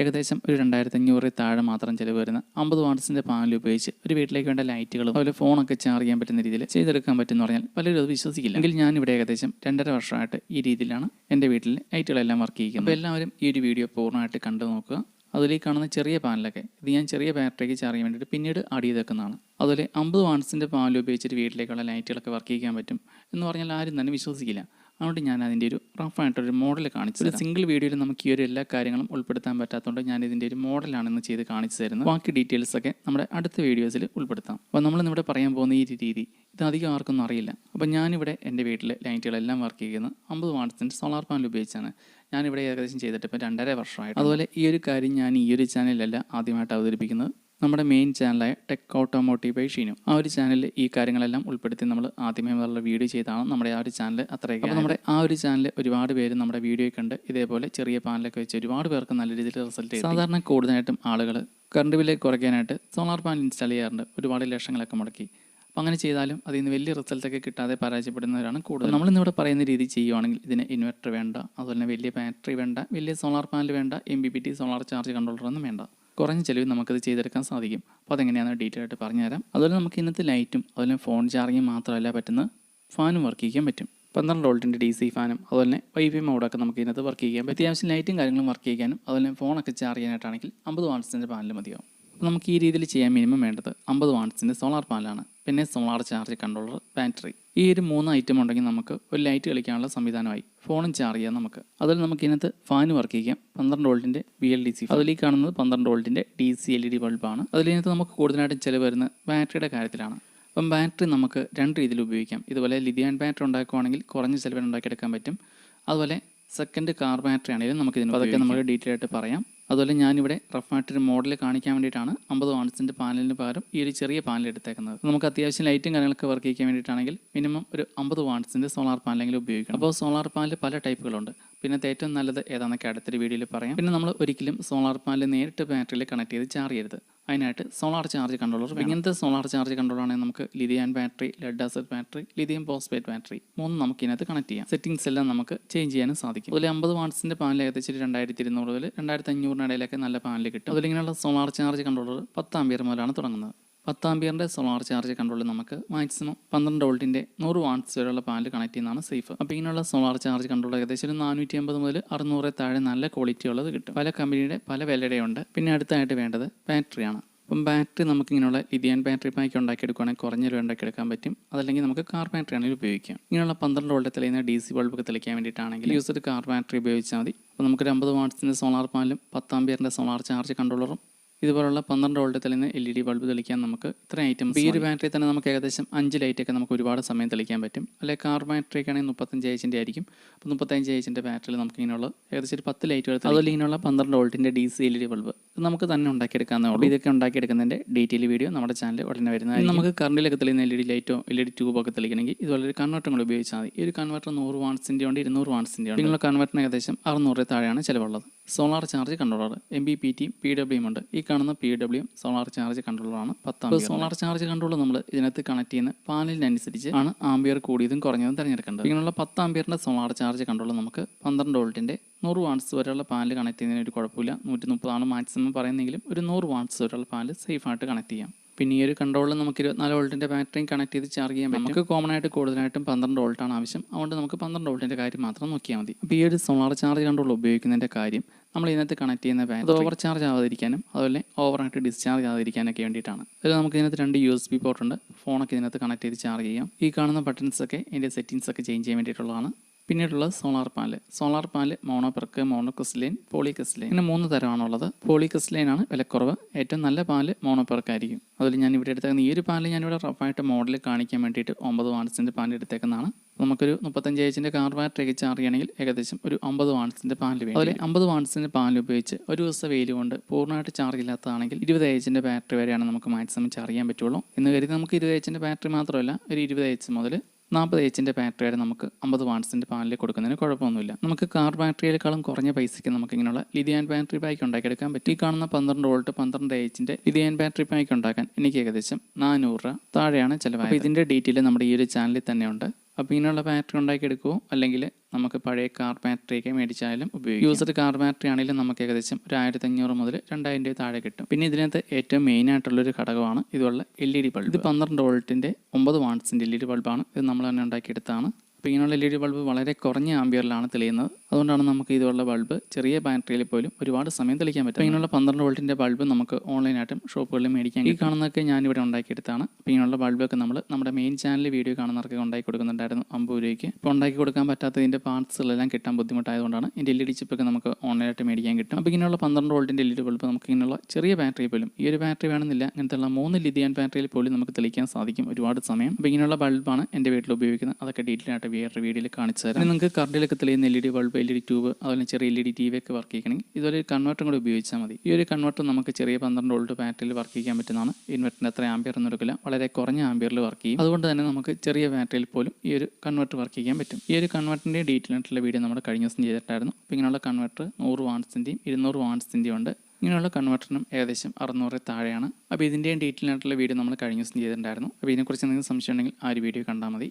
ഏകദേശം ഒരു രണ്ടായിരത്തി അഞ്ഞൂറിൽ താഴെ മാത്രം ചിലവ് വരുന്ന അമ്പത് വാട്ട്സിന്റെ പാനൽ ഉപയോഗിച്ച് ഒരു വീട്ടിലേക്ക് വേണ്ട ലൈറ്റുകളും അതുപോലെ ഫോണൊക്കെ ചാർജ് ചെയ്യാൻ പറ്റുന്ന രീതിയിൽ ചെയ്തെടുക്കാൻ പറ്റുമെന്ന് പറഞ്ഞാൽ പലരും അത് വിശ്വസിക്കില്ല. എങ്കിൽ ഞാൻ ഇവിടെ ഏകദേശം രണ്ടര വർഷമായിട്ട് ഈ രീതിയിലാണ് എന്റെ വീട്ടിൽ ലൈറ്റുകളെല്ലാം വർക്ക് ചെയ്യുന്നത് അപ്പോൾ എല്ലാവരും ഈ ഒരു വീഡിയോ പൂർണമായിട്ട് കണ്ടു നോക്കുക. അതിലേക്ക് കാണുന്ന ചെറിയ പാനലൊക്കെ ഇത് ഞാൻ ചെറിയ ബാറ്ററിക്ക് ചാർജ് ചെയ്യാൻ വേണ്ടിയിട്ട് പിന്നീട് ആഡ് ചെയ്ത് വെക്കുന്നതാണ്. അതുപോലെ അമ്പത് വാട്ട്സിന്റെ പാനൽ ഉപയോഗിച്ചിട്ട് വീട്ടിലേക്കുള്ള ലൈറ്റുകളൊക്കെ വർക്ക് ചെയ്യാൻ പറ്റും എന്ന് പറഞ്ഞാൽ ആരും തന്നെ വിശ്വസിക്കില്ല. അതുകൊണ്ട് ഞാൻ അതിന്റെ ഒരു റഫായിട്ടൊരു മോഡൽ കാണിച്ചു ഒരു സിംഗിൾ വീഡിയോയിൽ നമുക്ക് ഈ ഒരു എല്ലാ കാര്യങ്ങളും ഉൾപ്പെടുത്താൻ പറ്റാത്തതുകൊണ്ട് ഞാൻ ഇതിന്റെ ഒരു മോഡലാണ് ഇന്ന് ചെയ്ത് കാണിച്ചു തരുന്നത്. ബാക്കി ഡീറ്റെയിൽസ് ഒക്കെ നമ്മുടെ അടുത്ത വീഡിയോസിൽ ഉൾപ്പെടുത്താം. അപ്പോൾ നമ്മൾ ഇന്നിവിടെ പറയാൻ പോകുന്ന ഈ രീതി ഇത് അധികം ആർക്കൊന്നും അറിയില്ല. അപ്പോൾ ഞാനിവിടെ എന്റെ വീട്ടിൽ ലൈറ്റുകളെല്ലാം വർക്ക് ചെയ്യുന്നത് അമ്പത് വാട്ട്സിന്റെ സോളാർ പാനൽ ഉപയോഗിച്ചാണ്. ഞാനിവിടെ ഏകദേശം ചെയ്തിട്ട് ഇപ്പോൾ രണ്ടര വർഷമായിട്ട്. അതുപോലെ ഈ ഒരു കാര്യം ഞാൻ ഈ ഒരു ചാനലിലല്ല ആദ്യമായിട്ട് അവതരിപ്പിക്കുന്നത്. നമ്മുടെ മെയിൻ ചാനലായ ടെക് ഓട്ടോമോട്ടീവ് ബൈ ഷീനു. ആ ഒരു ചാനലിൽ ഈ കാര്യങ്ങളെല്ലാം ഉൾപ്പെടുത്തി നമ്മൾ ആദ്യമേ മുതലുള്ള വീഡിയോ ചെയ്താണ് നമ്മുടെ ആ ഒരു ചാനൽ അത്രയൊക്കെ അപ്പോൾ നമ്മുടെ ആ ഒരു ചാനൽ ഒരുപാട് പേര് നമ്മുടെ വീഡിയോ കണ്ട് ഇതേപോലെ ചെറിയ പാനലൊക്കെ വെച്ച് ഒരുപാട് പേർക്ക് നല്ല രീതിയിൽ റിസൾട്ട് സാധാരണ കൂടുതലായിട്ടും ആളുകൾ കറണ്ട് ബില്ല് കുറയ്ക്കാനായിട്ട് സോളാർ പാനൽ ഇൻസ്റ്റാൾ ചെയ്യാറുണ്ട്. ഒരുപാട് ലക്ഷങ്ങളൊക്കെ മുടക്കി. അപ്പോൾ അങ്ങനെ ചെയ്താലും അതിൽ നിന്ന് വലിയ റിസൾട്ടൊക്കെ കിട്ടാതെ പരാജയപ്പെടുന്നവരാണ് കൂടുതൽ നമ്മൾ ഇന്നിവിടെ പറയുന്ന രീതി ചെയ്യുവാണെങ്കിൽ ഇതിന് ഇൻവെർട്ടർ വേണ്ട അതുപോലെ തന്നെ വലിയ ബാറ്ററി വേണ്ട വലിയ സോളാർ പാനൽ വേണ്ട M B P T solar charge കൺട്രോളറൊന്നും വേണ്ട. കുറഞ്ഞ ചിലവിൽ നമുക്കത് ചെയ്തെടുക്കാൻ സാധിക്കും. അപ്പോൾ അതെങ്ങനെയാണെന്ന് ഡീറ്റെയിൽ ആയിട്ട് പറഞ്ഞുതരാം. അതുപോലെ നമുക്ക് ഇന്നത്തെ ലൈറ്റും അതുപോലെ ഫോൺ ചാർജിങ് മാത്രമല്ല പറ്റുന്ന ഫാനും വർക്ക് ചെയ്യാൻ പറ്റും. പന്ത്രണ്ട് വോൾട്ടിന്റെ ഡി സി ഫാനും അതുപോലെ തന്നെ വൈഫൈ മോഡൊക്കെ നമുക്ക് ഇതിനകത്ത് വർക്ക് ചെയ്യാൻ പറ്റും. അത്യാവശ്യം ലൈറ്റും കാര്യങ്ങളും വർക്ക് ചെയ്യാനും അതുപോലെ ഫോണൊക്കെ ചാർജ് ചെയ്യാനായിട്ടാണെങ്കിൽ അമ്പത് വാട്ട്സിന്റെ പാനൽ മതിയാവും. നമുക്ക് ഈ രീതിയിൽ ചെയ്യാൻ മിനിമം വേണ്ടത് അമ്പത് വാട്ട്സിന്റെ സോളാർ പാനലാണ് പിന്നെ സോളാർ ചാർജ് കൺട്രോളർ ബാറ്ററി ഈ ഒരു മൂന്ന് ഐറ്റം ഉണ്ടെങ്കിൽ നമുക്ക് ഒരു ലൈറ്റ് കളിക്കാനുള്ള സംവിധാനമായി. ഫോണും ചാർജ് ചെയ്യാം നമുക്ക്. അതിൽ നമുക്ക് ഇതിനകത്ത് ഫാൻ വർക്ക് ചെയ്യാം. പന്ത്രണ്ട് വോൾട്ടിന്റെ ബി എൽ ഡി സി അതിൽ ഈ കാണുന്നത് പന്ത്രണ്ട് വോൾട്ടിന്റെ D C L E D ബൾബാണ് അതിലിനകത്ത് നമുക്ക് കൂടുതലായിട്ടും ചിലവ് വരുന്നത് ബാറ്ററിയുടെ കാര്യത്തിലാണ്. അപ്പം ബാറ്ററി നമുക്ക് രണ്ട് രീതിയിൽ ഉപയോഗിക്കാം. ഇതുപോലെ ലിഥിയാൻ ബാറ്ററി ഉണ്ടാക്കുവാണെങ്കിൽ കുറഞ്ഞ ചിലവിൽ ഉണ്ടാക്കിയെടുക്കാൻ പറ്റും. അതുപോലെ സെക്കൻഡ് കാർ ബാറ്ററി ആണെങ്കിലും നമുക്ക് ഇതിന് അതൊക്കെ നമ്മൾ ഡീറ്റെയിൽ ആയിട്ട് പറയാം. അതുപോലെ ഞാനിവിടെ റഫായിട്ടൊരു മോഡൽ കാണിക്കാൻ വേണ്ടിയിട്ടാണ് അമ്പത് വാണിസിന്റെ പാനലിന് പകരം ഈ ഒരു ചെറിയ പാനൽ എടുത്തേക്കുന്നത്. നമുക്ക് അത്യാവശ്യം ലൈറ്റും കാര്യങ്ങളൊക്കെ വർക്ക് ചെയ്യാൻ വേണ്ടിയിട്ടാണെങ്കിൽ മിനിമം ഒരു അമ്പത് വാണിസിന്റെ സോളാർ പാനലെങ്കിലും ഉപയോഗിക്കണം. അപ്പോൾ സോളാർ പാനൽ പല ടൈപ്പുകളുണ്ട് പിന്നെ ഏറ്റവും നല്ലത് ഏതാണെന്നൊക്കെ അടുത്തൊരു വീഡിയോയിൽ പറയാം. പിന്നെ നമ്മൾ ഒരിക്കലും സോളാർ പാനൽ നേരിട്ട് ബാറ്ററിയിൽ കണക്ട് ചെയ്ത് ചാർജ് ചെയ്യരുത്. അതിനായിട്ട് സോളാർ ചാർജ് കൺട്രോളർ ഇങ്ങനത്തെ സോളാർ ചാർജ് കൺട്രോളർ ആണെങ്കിൽ നമുക്ക് lithium battery lead acid battery lithium phosphate battery മൂന്നും നമുക്ക് ഇതിനകത്ത് കണക്ട് ചെയ്യാം. സെറ്റിംഗ്സ് എല്ലാം നമുക്ക് ചേഞ്ച് ചെയ്യാനും സാധിക്കും. അതിൽ അമ്പത് വാട്ട്സിന്റെ പാനൽ ഏകദേശം രണ്ടായിരത്തി ഇരുന്നൂറ് മുതൽ രണ്ടായിരത്തി അഞ്ഞൂറിനിടയിലൊക്കെ നല്ല പാനൽ കിട്ടും. അതിലിങ്ങനെയുള്ള സോളാർ ചാർജ് കൺട്രോളർ പത്ത് ആംബിയർ മുതലാണ് തുടങ്ങുന്നത്. പത്ത് ആംബിയറിന്റെ സോളാർ ചാർജ് കൺട്രോളിൽ നമുക്ക് മാക്സിമം പന്ത്രണ്ട് വോൾട്ടിന്റെ നൂറ് വാട്ട്സ് വരെയുള്ള പാനൽ കണക്ട് ചെയ്യുന്നതാണ് സേഫ് അപ്പോൾ ഇങ്ങനെയുള്ള സോളാർ ചാർജ് കൺട്രോൾ ഏകദേശം ഒരു നാനൂറ്റി അമ്പത് മുതൽ അറുന്നൂറ് താഴെ നല്ല ക്വാളിറ്റി ഉള്ളത് കിട്ടും. പല കമ്പനിയുടെ പല വിലയുടെയുണ്ട്. പിന്നെ അടുത്തായിട്ട് വേണ്ടത് ബാറ്ററിയാണ് അപ്പം ബാറ്ററി നമുക്ക് ഇങ്ങനെയുള്ള ലിഥിയൻ ബാറ്ററി പാക്ക് ഉണ്ടാക്കിയെടുക്കുകയാണെങ്കിൽ കുറഞ്ഞ രൂപ ഉണ്ടാക്കിയെടുക്കാൻ പറ്റും. അതല്ലെങ്കിൽ നമുക്ക് കാർ ബാറ്ററി ആണെങ്കിൽ ഉപയോഗിക്കാം. ഇങ്ങനെയുള്ള പന്ത്രണ്ട് വോൾട്ട് തെളിയുന്ന ഡി സി ബൾബൊക്കെ തെളിക്കാൻ വേണ്ടിയിട്ടാണെങ്കിൽ യൂസ്ഡ് കാർ ബാറ്ററി ഉപയോഗിച്ചാൽ മതി. അപ്പോൾ നമുക്കൊരു അമ്പത് വാട്ട്സിന്റെ സോളാർ പാനലും പത്താം പേരിന്റെ സോളാർ ചാർജ് കൺട്രോളറും ഇതുപോലുള്ള പന്ത്രണ്ട് വോൾട്ട് തെളിയുന്ന എൽ ഇ ഡി ബൾബ് തെളിക്കാൻ നമുക്ക് ഇത്രയും ഐറ്റം ഈ ഒരു ബാറ്ററി തന്നെ നമുക്ക് ഏകദേശം അഞ്ച് ലൈറ്റൊക്കെ നമുക്ക് ഒരുപാട് സമയം തെളിക്കാൻ പറ്റും. അല്ലെങ്കിൽ കാർ ബാറ്ററി ഒക്കെ ആണെങ്കിൽ മുപ്പത്തഞ്ച് ഏച്ചിന്റെ ആയിരിക്കും. അപ്പോൾ മുപ്പത്തഞ്ച് ഏച്ചിന്റെ ബാറ്ററിയിൽ നമുക്ക് ഇങ്ങനെയുള്ള ഏകദേശം ഒരു പത്ത് ലൈറ്റ് വരുത്തും അതുപോലെ ഇങ്ങനെയുള്ള പന്ത്രണ്ട് വോൾട്ടിന്റെ D C L E D bulb നമുക്ക് തന്നെ ഉണ്ടാക്കിയെടുക്കാവുന്നേ ഉള്ളൂ. ഇതൊക്കെ ഉണ്ടാക്കിയെടുക്കുന്നതിന്റെ ഡീറ്റെയിൽ വീഡിയോ നമ്മുടെ ചാനൽ ഉടനെ വരുന്നത് നമുക്ക് കറണ്ടിലൊക്കെ തെളിയുന്ന എൽ ഇ ഡി ലൈറ്റോ എൽ ഇ ഡി ട്യൂബൊക്കെ തെളിക്കണമെങ്കിൽ ഇതുപോലെ ഒരു കൺവെർട്ടർ കൂടി ഉപയോഗിച്ചാൽ മതി. ഈ ഒരു കൺവെർട്ടർ നൂറ് വാൺസിന്റെ ഉണ്ട് ഇരുന്നൂറ് വാൺസിന്റെ ഉണ്ട്. നിങ്ങളുടെ കൺവെർട്ടറിന് ഏകദേശം അറുന്നൂറ് താഴെയാണ് ചിലവുള്ളത്. Solar charge controller M B P T P W ഉണ്ട്. ഈ കാണുന്ന പി ഡബ്ല്യൂ സോളാർ ചാർജ് കൺട്രോളറാണ് പത്താം സോളാർ ചാർജ് കൺട്രോളർ നമ്മൾ ഇതിനകത്ത് കണക്ട് ചെയ്യുന്ന പാനലിനനുസരിച്ച് ആണ് ആംബിയർ കൂടിയതും കുറഞ്ഞതും തിരഞ്ഞെടുക്കേണ്ടത്. ഇങ്ങനെയുള്ള പത്ത് ആംബിയറിന്റെ സോളാർ ചാർജ് കൺട്രോളർ നമുക്ക് പന്ത്രണ്ട് വോൾട്ടിന്റെ നൂറ് വാട്ട്സ് വരെയുള്ള പാനൽ കണക്ട് ചെയ്യുന്നതിന് ഒരു കുഴപ്പമില്ല. നൂറ്റി മുപ്പതാണ് മാക്സിമം പറയുന്നെങ്കിലും ഒരു നൂറ് വാട്ട്സ് വരെയുള്ള പാനൽ സേഫായിട്ട് കണക്ട് ചെയ്യാം. പിന്നെ ഈ ഒരു കൺട്രോളിൽ നമുക്ക് ഇരുപത്തിനാല് വോൾട്ടിന്റെ ബാറ്ററിയും കണക്ട് ചെയ്ത് ചാർജ് ചെയ്യാൻ പറ്റും. നമുക്ക് കോമൺ ആയിട്ട് കൂടുതലായിട്ടും പന്ത്രണ്ട് വോൾട്ടാണ് ആവശ്യം. അതുകൊണ്ട് നമുക്ക് പന്ത്രണ്ട് വോൾട്ടിന്റെ കാര്യം മാത്രം നോക്കിയാൽ മതി. അപ്പോൾ ഈ ഒരു സോളാർ ചാർജ് കൺട്രോൾ ഉപയോഗിക്കുന്നതിന്റെ കാര്യം നമ്മൾ ഇതിനകത്ത് കണക്ട് ചെയ്യുന്ന ബാറ്ററി ഓവർ ചാർജ് ആവാതിരിക്കാനും അതുപോലെ ഓവറായിട്ട് ഡിസ്ചാർജ് ആവാതിരിക്കാനൊക്കെ വേണ്ടിയിട്ടാണ്. അതിൽ നമുക്ക് ഇതിനകത്ത് രണ്ട് യു എസ് ബി പോർട്ടുണ്ട് ഫോണൊക്കെ ഇതിനകത്ത് കണക്ട് ചെയ്ത് ചാർജ് ചെയ്യാം. ഈ കാണുന്ന ബട്ടൺസൊക്കെ ഇതിന്റെ സെറ്റിങ്സൊക്കെ ഒക്കെ ചേഞ്ച് ചെയ്യാൻ വേണ്ടിയിട്ടുള്ളതാണ്. പിന്നീടുള്ളത് സോളാർ പാൽ സോളാർ പാൽ മോണോപെർക്ക് മോണോക്രിസ്ലൈൻ പോളിക്രിസ്ലൈൻ ഇങ്ങനെ മൂന്ന് തരമാണുള്ളത്. പോളിക്രിസ്ലൈൻ ആണ് വിലക്കുറവ്. ഏറ്റവും നല്ല പാൽ മോണോപെർക്കായിരിക്കും. അതുപോലെ ഞാൻ ഇവിടെ എടുത്തേക്കുന്ന ഈ ഒരു പാനൽ ഞാനിവിടെ റഫായിട്ട് മോഡൽ കാണിക്കാൻ വേണ്ടിയിട്ട് ഒമ്പത് വാട്സിന്റെ പാനൽ എടുത്തേക്കുന്നതാണ്. നമുക്കൊരു മുപ്പത്തഞ്ച് ഏച്ചിന്റെ കാർ ബാറ്ററി ചാർജ് ചെയ്യണമെങ്കിൽ ഏകദേശം ഒരു അമ്പത് വാട്സിന്റെ പാനൽ വേണം. അതുപോലെ അമ്പത് വാട്സിന്റെ പാൽ ഉപയോഗിച്ച് ഒരു ദിവസം വെയിൽ കൊണ്ട് പൂർണമായിട്ട് ചാർജ് ഇല്ലാത്തതാണെങ്കിൽ ഇരുപത് ഏച്ചിന്റെ ബാറ്ററി വരെയാണ് നമുക്ക് മാക്സിമം ചാർജ് ചെയ്യാൻ പറ്റുള്ളൂ. എന്ന് കരുതി നമുക്ക് ഇരുപത് ഏച്ചിന്റെ ബാറ്ററി മാത്രമല്ല ഒരു ഇരുപത് ഏച്ച് മുതൽ നാൽപ്പത് എച്ചിന്റെ ബാറ്ററിയുടെ നമുക്ക് അമ്പത് വാട്ട്സിന്റെ പാനലിൽ കൊടുക്കുന്നതിന് കുഴപ്പമൊന്നുമില്ല. നമുക്ക് കാർ ബാറ്ററിയേക്കാളും കുറഞ്ഞ പൈസയ്ക്ക് നമുക്ക് ഇങ്ങനെയുള്ള ലിഥിയൻ ബാറ്ററി പാക്ക് ഉണ്ടാക്കിയെടുക്കാൻ പറ്റും. ഈ കാണുന്ന പന്ത്രണ്ട് വോൾട്ട് പന്ത്രണ്ട് എച്ചിന്റെ ആൻഡ് ബാറ്ററി പാക്ക് ഉണ്ടാക്കാൻ എനിക്ക് ഏകദേശം നാനൂറ് രൂപ താഴെയാണ് ചിലവ് അപ്പോൾ ഇതിന്റെ ഡീറ്റെയിൽ നമ്മുടെ ഈ ഒരു ചാനലിൽ തന്നെ ഉണ്ട് അപ്പോൾ ഇങ്ങനെയുള്ള ബാറ്ററി ഉണ്ടാക്കിയെടുക്കുമോ അല്ലെങ്കിൽ നമുക്ക് പഴയ കാർ ബാറ്ററിയൊക്കെ മേടിച്ചാലും ഉപയോഗിക്കും. യൂസർ കാർ ബാറ്ററി ആണെങ്കിലും നമുക്ക് ഏകദേശം ഒരു ആയിരത്തി അഞ്ഞൂറ് മുതൽ രണ്ടായിരം രൂപ താഴെ കിട്ടും. പിന്നെ ഇതിനകത്ത് ഏറ്റവും മെയിൻ ആയിട്ടുള്ളൊരു ഘടകമാണ് ഇതുള്ള എൽ ഇ ഡി ബൾബ് ഇത് പന്ത്രണ്ട് വോൾട്ടിന്റെ ഒമ്പത് വാട്ട്സിന്റെ എൽ ഇ ഡി ബൾബാണ് ഇത് നമ്മൾ തന്നെ ഉണ്ടാക്കിയെടുത്താണ് അപ്പോൾ ഇങ്ങനെയുള്ള എൽ ഇ ഡി ബൾബ് വളരെ കുറഞ്ഞ ആംബിയറിലാണ് തെളിയുന്നത്. അതുകൊണ്ടാണ് നമുക്ക് ഇതുള്ള ബൾബ് ചെറിയ ബാറ്ററിയിൽ പോലും ഒരുപാട് സമയം തെളിക്കാൻ പറ്റും ഇങ്ങനെയുള്ള പന്ത്രണ്ട് വോൾട്ടിന്റെ ബൾബ് നമുക്ക് ഓൺലൈനായിട്ടും ഷോപ്പുകളിൽ മേടിക്കാം ഈ കാണുന്നതൊക്കെ ഞാനിവിടെ ഉണ്ടാക്കിയെടുത്താണ്. അപ്പോൾ ഇങ്ങനെയുള്ള ബൾബൊക്കെ നമ്മൾ നമ്മുടെ മെയിൻ ചാനലിൽ വീഡിയോ കാണുന്നവർക്ക് ഉണ്ടാക്കി കൊടുക്കുന്നുണ്ടായിരുന്നു അമ്പത് രൂപയ്ക്ക്. ഇപ്പോൾ ഉണ്ടാക്കി കൊടുക്കാൻ പറ്റാത്തതിന്റെ പാർട്സുകളെല്ലാം കിട്ടാൻ ബുദ്ധിമുട്ടായതുകൊണ്ടാണ് ഇതിന്റെ എൽ ഇ ഡി ചിപ്പൊക്കെ നമുക്ക് ഓൺലൈനായിട്ട് മേടിക്കാൻ കിട്ടും. അപ്പോൾ ഇങ്ങനെയുള്ള പന്ത്രണ്ട് വോൾട്ടിന്റെ എൽ ഇ ഡി ബൾബ് നമുക്ക് ഇങ്ങനെയുള്ള ചെറിയ ബാറ്ററി പോലും ഈ ഒരു ബാറ്ററി വേണമെന്നില്ല ഇങ്ങനത്തെയുള്ള മൂന്ന് ലിഥിയൻ ബാറ്ററിയിൽ പോലും നമുക്ക് തെളിക്കാൻ സാധിക്കും ഒരുപാട് സമയം. അപ്പോൾ ഇങ്ങനെയുള്ള ബൾബാണ് എന്റെ വീട്ടിൽ ഉപയോഗിക്കുന്നത്. അതൊക്കെ ഡീറ്റെയിൽ ആയിട്ട് വേറെ വീഡിയോയിൽ കാണിച്ചു തരാം. നിങ്ങൾക്ക് കറണ്ടിലൊക്കെ തെളിയുന്ന L E D bulb L E D tube അതുപോലെ ചെറിയ L E D T V ഒക്കെ വർക്ക് ചെയ്യണമെങ്കിൽ ഇതുപോലെ ഒരു കൺവെർട്ടറും കൂടി ഉപയോഗിച്ചാൽ മതി. ഈ ഒരു കൺവെർട്ടർ നമുക്ക് ചെറിയ പന്ത്രണ്ട് വോൾട്ട് ബാറ്ററിയിൽ വർക്ക് ചെയ്യാൻ പറ്റുന്നതാണ്. ഇൻവെർട്ടറിന് അത്ര ആംബിയർ ഒന്നും എടുക്കില്ല വളരെ കുറഞ്ഞ ആംബിയറിൽ വർക്ക് ചെയ്യും. അതുകൊണ്ട് തന്നെ നമുക്ക് ചെറിയ ബാറ്ററിയിൽ പോലും ഈ ഒരു കൺവെർട്ടർ വർക്ക് ചെയ്യാൻ പറ്റും. ഈ ഒരു കൺവെർട്ടറിന്റെ ഡീറ്റെയിൽ ആയിട്ടുള്ള വീഡിയോ നമ്മൾ കഴിഞ്ഞ ദിവസം ചെയ്തിട്ടായിരുന്നു. അപ്പോൾ ഇങ്ങനെയുള്ള കൺവെർട്ടർ നൂറ് വാൺസിന്റെയും ഇരുന്നൂറ് വാൺസിന്റെയും ഉണ്ട്. ഇങ്ങനെയുള്ള കൺവെർട്ടറിനും ഏകദേശം അറുന്നൂറ് താഴെയാണ്. അപ്പോൾ ഇതിന്റെയും ഡീറ്റെയിൽ ആയിട്ടുള്ള വീഡിയോ നമ്മൾ കഴിഞ്ഞ ദിവസം ചെയ്തിട്ടുണ്ടായിരുന്നു. അപ്പോൾ ഇതിനെക്കുറിച്ച് എന്തെങ്കിലും സംശയം ഉണ്ടെങ്കിൽ ആ ഒരു വീഡിയോ കണ്ടാൽ മതി.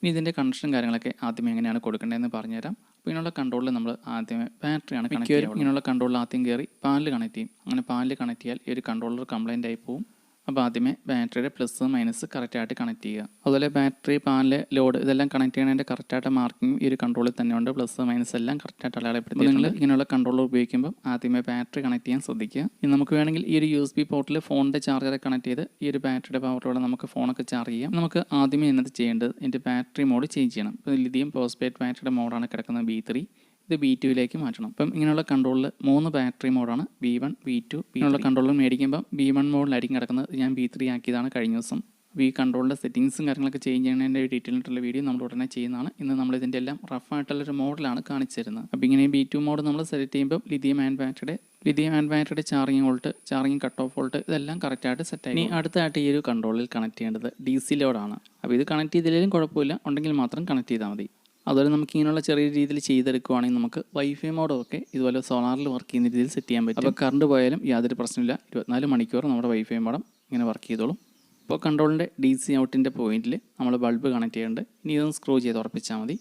ഇനി ഇതിന്റെ കണക്ഷൻ കാര്യങ്ങളൊക്കെ ആദ്യമേ എങ്ങനെയാണ് കൊടുക്കേണ്ടതെന്ന് പറഞ്ഞുതരാം. അപ്പോൾ ഇതിനുള്ള കൺട്രോളിൽ നമ്മൾ ആദ്യമേ ബാറ്ററിയാണ് കണക്ട് ചെയ്യുക ഇങ്ങനെയുള്ള കൺട്രോളിൽ ആദ്യം കയറി പാലിൽ കണക്ട് ചെയ്യും. അങ്ങനെ പാലിൽ കണക്ട് ചെയ്യാൽ ഈ ഒരു കൺട്രോളർ കംപ്ലൈന്റ് ആയി പോകും അപ്പോൾ ആദ്യമേ ബാറ്ററിയുടെ പ്ലസ് മൈനസ് കറക്റ്റായിട്ട് കണക്ട് ചെയ്യുക. അതുപോലെ ബാറ്ററി പാനൽ ലോഡ് ഇതെല്ലാം കണക്ട് ചെയ്യണതിന്റെ കറക്റ്റായിട്ട് മാർക്കിംഗ് ഈ ഒരു കൺട്രോളിൽ തന്നെ ഉണ്ട്. പ്ലസ് മൈനസ് എല്ലാം കറക്റ്റായിട്ട് അടയാളപ്പെടുത്തി നിങ്ങൾ ഇങ്ങനെയുള്ള കൺട്രോളർ ഉപയോഗിക്കുമ്പോൾ ആദ്യമേ ബാറ്ററി കണക്ട് ചെയ്യാൻ ശ്രദ്ധിക്കുക. ഇനി നമുക്ക് വേണമെങ്കിൽ ഈ ഒരു യു എസ് ബി പോർട്ടിൽ ഫോണിന്റെ ചാർജറെ കണക്ട് ചെയ്ത് ഈ ഒരു ബാറ്ററിയുടെ പവറോടെ നമുക്ക് ഫോണൊക്കെ ചാർജ് ചെയ്യാം. നമുക്ക് ആദ്യമേ എന്നത് ചെയ്യേണ്ടത് എന്റെ ബാറ്ററി മോഡ് ചേഞ്ച് ചെയ്യണം. ഇപ്പോൾ ലിഥിയം പോസ്പേറ്റ് ബാറ്ററിയുടെ മോഡാണ് കിടക്കുന്നത് ബി ത്രീ ഇത് ബി ടുവിലേക്ക് മാറ്റണം. അപ്പം ഇങ്ങനെയുള്ള കൺട്രോളിൽ മൂന്ന് ബാറ്ററി മോഡാണ് ബി വൺ ബി ടു ഇങ്ങനെയുള്ള കൺട്രോളിൽ മേടിക്കുമ്പോൾ ബി വൺ മോഡിലായിരിക്കും കിടക്കുന്നത്. ഞാൻ ബി ത്രീ ആക്കിയതാണ് കഴിഞ്ഞ ദിവസം. ഈ കൺട്രോളിന്റെ സെറ്റിങ്സും കാര്യങ്ങളൊക്കെ ചേഞ്ച് ചെയ്യുന്നതിന്റെ ഡീറ്റെയിൽ ആയിട്ടുള്ള വീഡിയോ നമ്മൾ ഉടനെ ചെയ്യുന്നതാണ്. ഇന്ന് നമ്മൾ ഇതിന്റെ എല്ലാം റഫ് ആയിട്ടുള്ള ഒരു മോഡലാണ് കാണിച്ചു തരുന്നത് അപ്പോൾ ഇങ്ങനെ ബി ടു മോഡ് നമ്മൾ സെലക്ട് ചെയ്യുമ്പോൾ ലിഥിയം ആൻഡ് ബാറ്ററിയുടെ ലിഥിയം ആൻഡ് ബാറ്ററിയുടെ charging volt charging cut off volt ഇതെല്ലാം കറക്റ്റായിട്ട് സെറ്റ് ആയി. ഇനി അടുത്തായിട്ട് ഈ ഒരു കൺട്രോളിൽ കണക്ട് ചെയ്യേണ്ടത് ഡി സി ലോഡാണ് അപ്പോൾ ഇത് കണക്ട് ചെയ്തില്ലെങ്കിലും കുഴപ്പമില്ല. ഉണ്ടെങ്കിൽ മാത്രം കണക്ട് ചെയ്താൽ മതി. അതുപോലെ നമുക്ക് ഇങ്ങനെയുള്ള ചെറിയ രീതിയിൽ ചെയ്തെടുക്കുവാണെങ്കിൽ നമുക്ക് വൈഫൈ മോഡൊക്കെ ഇതുപോലെ സോളാറിൽ വർക്ക് ചെയ്യുന്ന രീതിയിൽ സെറ്റ് ചെയ്യാൻ പറ്റും. അപ്പോൾ കറണ്ട് പോയാലും യാതൊരു പ്രശ്നമില്ല ഇരുപത്തിനാല് മണിക്കൂർ നമ്മുടെ വൈഫൈ മോഡം ഇങ്ങനെ വർക്ക് ചെയ്തോളും. ഇപ്പോൾ കൺട്രോളിന്റെ ഡി സി ഔട്ടിന്റെ പോയിന്റിൽ നമ്മൾ ബൾബ് കണക്ട് ചെയ്യുന്നുണ്ട് ഇനി ഇതൊന്ന് സ്ക്രൂ ചെയ്ത് ഉറപ്പിച്ചാൽ മതി.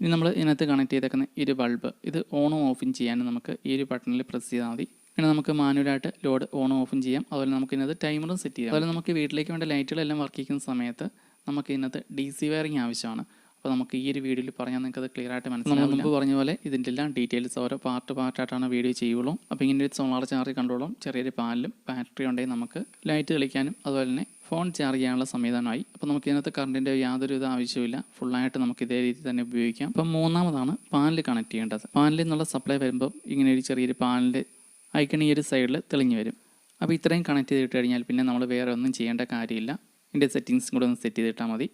ഇനി നമ്മൾ ഇതിനകത്ത് കണക്ട് ചെയ്തേക്കുന്ന ഈ ഒരു ബൾബ് ഇത് ഓണും ഓഫും ചെയ്യാനും നമുക്ക് ഈ ഒരു ബട്ടണിൽ പ്രസ് ചെയ്താൽ മതി. പിന്നെ നമുക്ക് മാനുവലായിട്ട് ലോഡ് ഓണും ഓഫും ചെയ്യാം. അതുപോലെ നമുക്ക് ഇതിനകത്ത് ടൈമറും സെറ്റ് ചെയ്യാം. അതുപോലെ നമുക്ക് വീട്ടിലേക്ക് വേണ്ട ലൈറ്റുകളെല്ലാം വർക്ക് ചെയ്യുന്ന സമയത്ത് നമുക്ക് ഇതിനകത്ത് ഡി സി വയറിങ് ആവശ്യമാണ്. അപ്പോൾ നമുക്ക് ഈ ഒരു വീഡിയോയിൽ പറഞ്ഞാൽ നിങ്ങൾക്ക് അത് ക്ലിയർ ആയിട്ട് മനസ്സിലാവും നമ്മൾ മുമ്പ് പറഞ്ഞ പോലെ ഇതിന്റെ എല്ലാം ഡീറ്റെയിൽസ് ഓരോ പാർട്ട് പാർട്ടായിട്ടാണ് വീഡിയോ ചെയ്യുള്ളൂ. അപ്പോൾ ഇങ്ങനെ ഒരു സോളാർ ചാർജ് കണ്ടോളും. ചെറിയൊരു പാലിലും ബാറ്ററി ഉണ്ടെങ്കിൽ നമുക്ക് ലൈറ്റ് കളിക്കാനും അതുപോലെ തന്നെ ഫോൺ ചാർജ് ചെയ്യാനുള്ള സംവിധാനമായി. അപ്പോൾ നമുക്ക് ഇതിനകത്ത് കറണ്ടിന്റെ യാതൊരു ഇത് ആവശ്യമില്ല ഫുള്ളായിട്ട് നമുക്ക് ഇതേ രീതിയിൽ തന്നെ ഉപയോഗിക്കാം. അപ്പം മൂന്നാമതാണ് പാനിൽ കണക്ട് ചെയ്യേണ്ടത്. പാനിൽ നിന്നുള്ള സപ്ലൈ വരുമ്പോൾ ഇങ്ങനെ ഒരു ചെറിയൊരു പാനൽ ഐക്കൺ ഈ ഒരു സൈഡിൽ തെളിഞ്ഞു വരും. അപ്പോൾ ഇത്രയും കണക്ട് ചെയ്തിട്ട് കഴിഞ്ഞാൽ പിന്നെ നമ്മൾ വേറെ ഒന്നും ചെയ്യേണ്ട കാര്യമില്ല. ഇതിന്റെ സെറ്റിങ്സും കൂടെ ഒന്ന് സെറ്റ് ചെയ്തിട്ടാൽ മതി.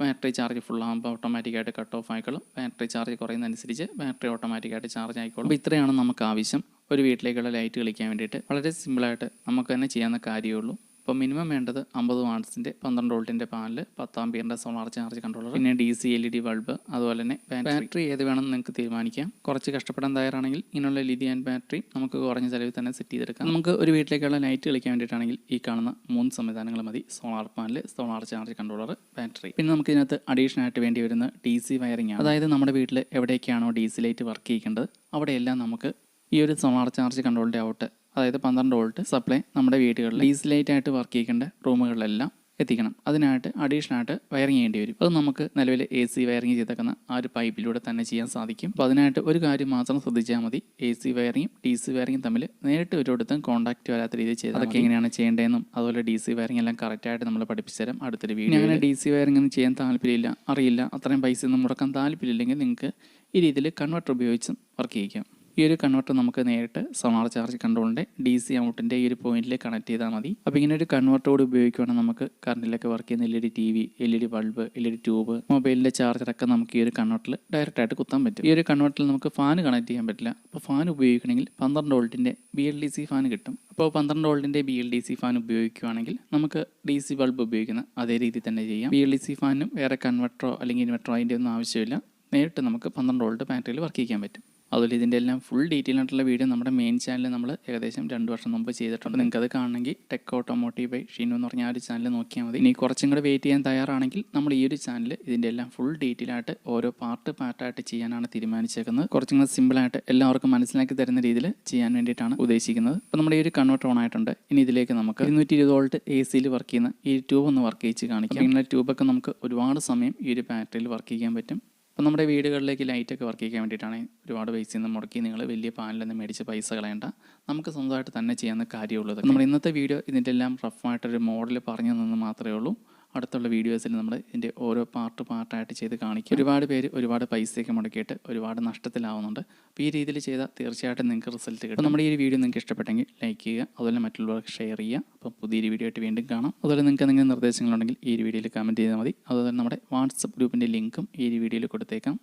ബാറ്ററി ചാർജ് ഫുൾ ആകുമ്പോൾ ഓട്ടോമാറ്റിക്കായിട്ട് കട്ട് ഓഫ് ആയിക്കോളും. ബാറ്ററി ചാർജ് കുറയുന്നതനുസരിച്ച് ബാറ്ററി ഓട്ടോമാറ്റിക്കായിട്ട് ചാർജ് ആയിക്കോളും. അപ്പോൾ ഇത്രയാണ് നമുക്ക് ആവശ്യം. ഒരു വീട്ടിലേക്കുള്ള ലൈറ്റ് കളിക്കാൻ വേണ്ടിയിട്ട് വളരെ സിമ്പിളായിട്ട് നമുക്ക് തന്നെ ചെയ്യാവുന്ന കാര്യമേ ഉള്ളൂ. അപ്പോൾ മിനിമം വേണ്ടത് അമ്പത് വാട്ട്സിന്റെ പന്ത്രണ്ട് വോൾട്ടിന്റെ പാനൽ പത്താം പിയറിന്റെ സോളാർ ചാർജ് കൺട്രോളർ പിന്നെ D C L E D bulb അതുപോലെ തന്നെ ബാറ്ററി ഏത് വേണമെന്ന് നിങ്ങൾക്ക് തീരുമാനിക്കാം. കുറച്ച് കഷ്ടപ്പെടാൻ തയ്യാറാണെങ്കിൽ ഇങ്ങനെയുള്ള ലിഥിയൻ ബാറ്ററി നമുക്ക് കുറഞ്ഞ ചിലവിൽ തന്നെ സെറ്റ് ചെയ്തെടുക്കാം. നമുക്ക് ഒരു വീട്ടിലേക്കുള്ള ലൈറ്റ് കളിക്കാൻ വേണ്ടിയിട്ടാണെങ്കിൽ ഈ കാണുന്ന മൂന്ന് സംവിധാനങ്ങൾ മതി. Solar panel solar charge controller battery പിന്നെ നമുക്ക് ഇതിനകത്ത് അഡീഷണൽ ആയിട്ട് വേണ്ടി വരുന്ന ഡി സി വയറിംഗ് ആണ്. അതായത് നമ്മുടെ വീട്ടിൽ എവിടേക്കാണോ ഡി സി ലൈറ്റ് വർക്ക് ചെയ്യേണ്ടത് അവിടെയെല്ലാം നമുക്ക് ഈ ഒരു സോളാർ ചാർജ് കൺട്രോളിന്റെ ഔട്ട് അതായത് പന്ത്രണ്ട് വോൾട്ട് സപ്ലൈ നമ്മുടെ വീടുകളിൽ ഡീസൽ ലൈറ്റ് ആയിട്ട് വർക്ക് ചെയ്യേണ്ട റൂമുകളിലെല്ലാം എത്തിക്കണം. അതിനായിട്ട് അഡീഷണൽ ആയിട്ട് വയറിങ് ചെയ്യേണ്ടി വരും. അത് നമുക്ക് നിലവിൽ എ സി വയറിങ് ചെയ്തേക്കുന്ന ആ ഒരു പൈപ്പിലൂടെ തന്നെ ചെയ്യാൻ സാധിക്കും. അപ്പോൾ അതിനായിട്ട് ഒരു കാര്യം മാത്രം ശ്രദ്ധിച്ചാൽ മതി. എ സി വയറിങ്ങും ഡി സി വയറിങ്ങും തമ്മിൽ നേരിട്ട് ഒരിടത്തും കോൺടാക്റ്റ് വരാത്ത രീതിയിൽ ചെയ്ത് അതൊക്കെ എങ്ങനെയാണ് ചെയ്യേണ്ടതെന്നും അതുപോലെ ഡി സി വയറിംഗ് എല്ലാം കറക്റ്റായിട്ട് നമ്മൾ പഠിപ്പിച്ചു തരാം അടുത്തൊരു വീഡിയോ അങ്ങനെ ഡി സി വയറിംഗ് ഒന്നും ചെയ്യാൻ താല്പര്യമില്ല അറിയില്ല അത്രയും പൈസ ഒന്നും മുടക്കാൻ താല്പര്യമില്ലെങ്കിൽ നിങ്ങൾക്ക് ഈ രീതിയിൽ കൺവെർട്ടർ ഉപയോഗിച്ചും വർക്ക് ചെയ്യിക്കാം. ഈ ഒരു കൺവെർട്ടർ നമുക്ക് നേരിട്ട് സോളാർ ചാർജ് കൺട്രോളിന്റെ ഡി സി ഔട്ടിന്റെ ഈ ഒരു പോയിന്റിൽ കണക്ട് ചെയ്താൽ മതി. അപ്പോൾ ഇങ്ങനെ ഒരു കൺവെർട്ടർ കൂടി ഉപയോഗിക്കുകയാണെങ്കിൽ നമുക്ക് കറണ്ടിലൊക്കെ വർക്ക് ചെയ്യുന്ന L E D T V L E D bulb L E D tube മൊബൈലിന്റെ ചാർജറൊക്കെ നമുക്ക് ഈ ഒരു കൺവെർട്ടറിൽ ഡയറക്റ്റ് ആയിട്ട് കുത്താൻ പറ്റും. ഈ ഒരു കൺവെർട്ടറിൽ നമുക്ക് ഫാൻ കണക്ട് ചെയ്യാൻ പറ്റില്ല. അപ്പോൾ ഫാൻ ഉപയോഗിക്കണമെങ്കിൽ പന്ത്രണ്ട് വോൾട്ടിന്റെ B L D C fan കിട്ടും. അപ്പോൾ പന്ത്രണ്ട് വോൾട്ടിന്റെ B L D C fan ഉപയോഗിക്കുകയാണെങ്കിൽ നമുക്ക് ഡി സി ബൾബ് ഉപയോഗിക്കുന്ന അതേ രീതി തന്നെ ചെയ്യാം. ബി എൽ ഡി സി ഫാനും വേറെ കൺവെർട്ടറോ അല്ലെങ്കിൽ ഇൻവെർട്ടറോ അതിന്റെ ഒന്നും ആവശ്യമില്ല. നേരിട്ട് നമുക്ക് പന്ത്രണ്ട് വോൾട്ട് ബാറ്ററിയിൽ വർക്ക് ചെയ്യാൻ പറ്റും. അതുപോലെ ഇതിന്റെ എല്ലാം ഫുൾ ഡീറ്റെയിൽ ആയിട്ടുള്ള വീഡിയോ നമ്മുടെ മെയിൻ ചാനലിൽ നമ്മൾ ഏകദേശം രണ്ട് വർഷം മുമ്പ് ചെയ്തിട്ടുണ്ട്. നിങ്ങൾക്ക് അത് കാണണമെങ്കിൽ ടെക് ഓട്ടോമോട്ടീവ് ബൈ ഷീനു എന്ന് പറഞ്ഞ ആ ഒരു ചാനൽ നോക്കിയാൽ മതി. ഇനി കുറച്ചും കൂടെ വെയിറ്റ് ചെയ്യാൻ തയ്യാറാണെങ്കിൽ നമ്മൾ ഈ ഒരു ചാനൽ ഇതിന്റെ എല്ലാം ഫുൾ ഡീറ്റെയിൽ ആയിട്ട് ഓരോ പാർട്ട് പാർട്ടായിട്ട് ചെയ്യാനാണ് തീരുമാനിച്ചേക്കുന്നത്. കുറച്ചും കൂടെ സിമ്പിളായിട്ട് എല്ലാവർക്കും മനസ്സിലാക്കി തരുന്ന രീതിയിൽ ചെയ്യാൻ വേണ്ടിയിട്ടാണ് ഉദ്ദേശിക്കുന്നത്. അപ്പോൾ നമ്മുടെ ഈ ഒരു കൺവെർട്ടർ ഓൺ ആയിട്ടുണ്ട്. ഇനി ഇതിലേക്ക് നമുക്ക് ഇരുന്നൂറ്റി ഇരുപത് വോൾട്ട് എ സിയിൽ വർക്ക് ചെയ്യുന്ന ഈ ട്യൂബ് ഒന്ന് വർക്ക് ചെയ്ച്ച് കാണിക്കാം. ഇങ്ങനെ ട്യൂബൊക്കെ നമുക്ക് ഒരുപാട് സമയം ഈ ഒരു ബാറ്ററിയിൽ വർക്ക് ചെയ്യാൻ പറ്റും. അപ്പോൾ നമ്മുടെ വീടുകളിലേക്ക് ലൈറ്റൊക്കെ വർക്ക് ചെയ്യാൻ വേണ്ടിയിട്ടാണ് ഒരുപാട് പൈസ നിന്ന് മുടക്കി നിങ്ങൾ വലിയ പാനലൊന്നും മേടിച്ച് പൈസ കളയണ്ട. നമുക്ക് സ്വന്തമായിട്ട് തന്നെ ചെയ്യാവുന്ന കാര്യമുള്ളത് നമ്മൾ ഇന്നത്തെ വീഡിയോ ഇതിന്റെ എല്ലാം റഫായിട്ടൊരു മോഡൽ പറഞ്ഞു തന്നെന്ന് മാത്രമേ ഉള്ളൂ. അടുത്തുള്ള വീഡിയോസിൽ നമ്മൾ ഇതിന്റെ ഓരോ പാർട്ട് പാർട്ടായിട്ട് ചെയ്ത് കാണിക്കും. ഒരുപാട് പേര് ഒരുപാട് പൈസയൊക്കെ മുടക്കിയിട്ട് ഒരുപാട് നഷ്ടത്തിലാവുന്നുണ്ട്. അപ്പോൾ ഈ രീതിയിൽ ചെയ്താൽ തീർച്ചയായിട്ടും നിങ്ങൾക്ക് റിസൾട്ട് കിട്ടും. നമ്മുടെ ഈ വീഡിയോ നിങ്ങൾക്ക് ഇഷ്ടപ്പെട്ടെങ്കിൽ ലൈക്ക് ചെയ്യുക അതുപോലെ മറ്റുള്ളവർക്ക് ഷെയർ ചെയ്യുക. അപ്പോൾ പുതിയൊരു വീഡിയോ ആയിട്ട് വീണ്ടും കാണാം. അതുപോലെ നിങ്ങൾക്ക് എന്തെങ്കിലും നിർദ്ദേശങ്ങളുണ്ടെങ്കിൽ ഈ വീഡിയോയിൽ കമന്റ് ചെയ്താൽ മതി. അതുപോലെ നമ്മുടെ വാട്സപ്പ് ഗ്രൂപ്പിന്റെ ലിങ്കും ഈ വീഡിയോയിൽ കൊടുത്തേക്കാം.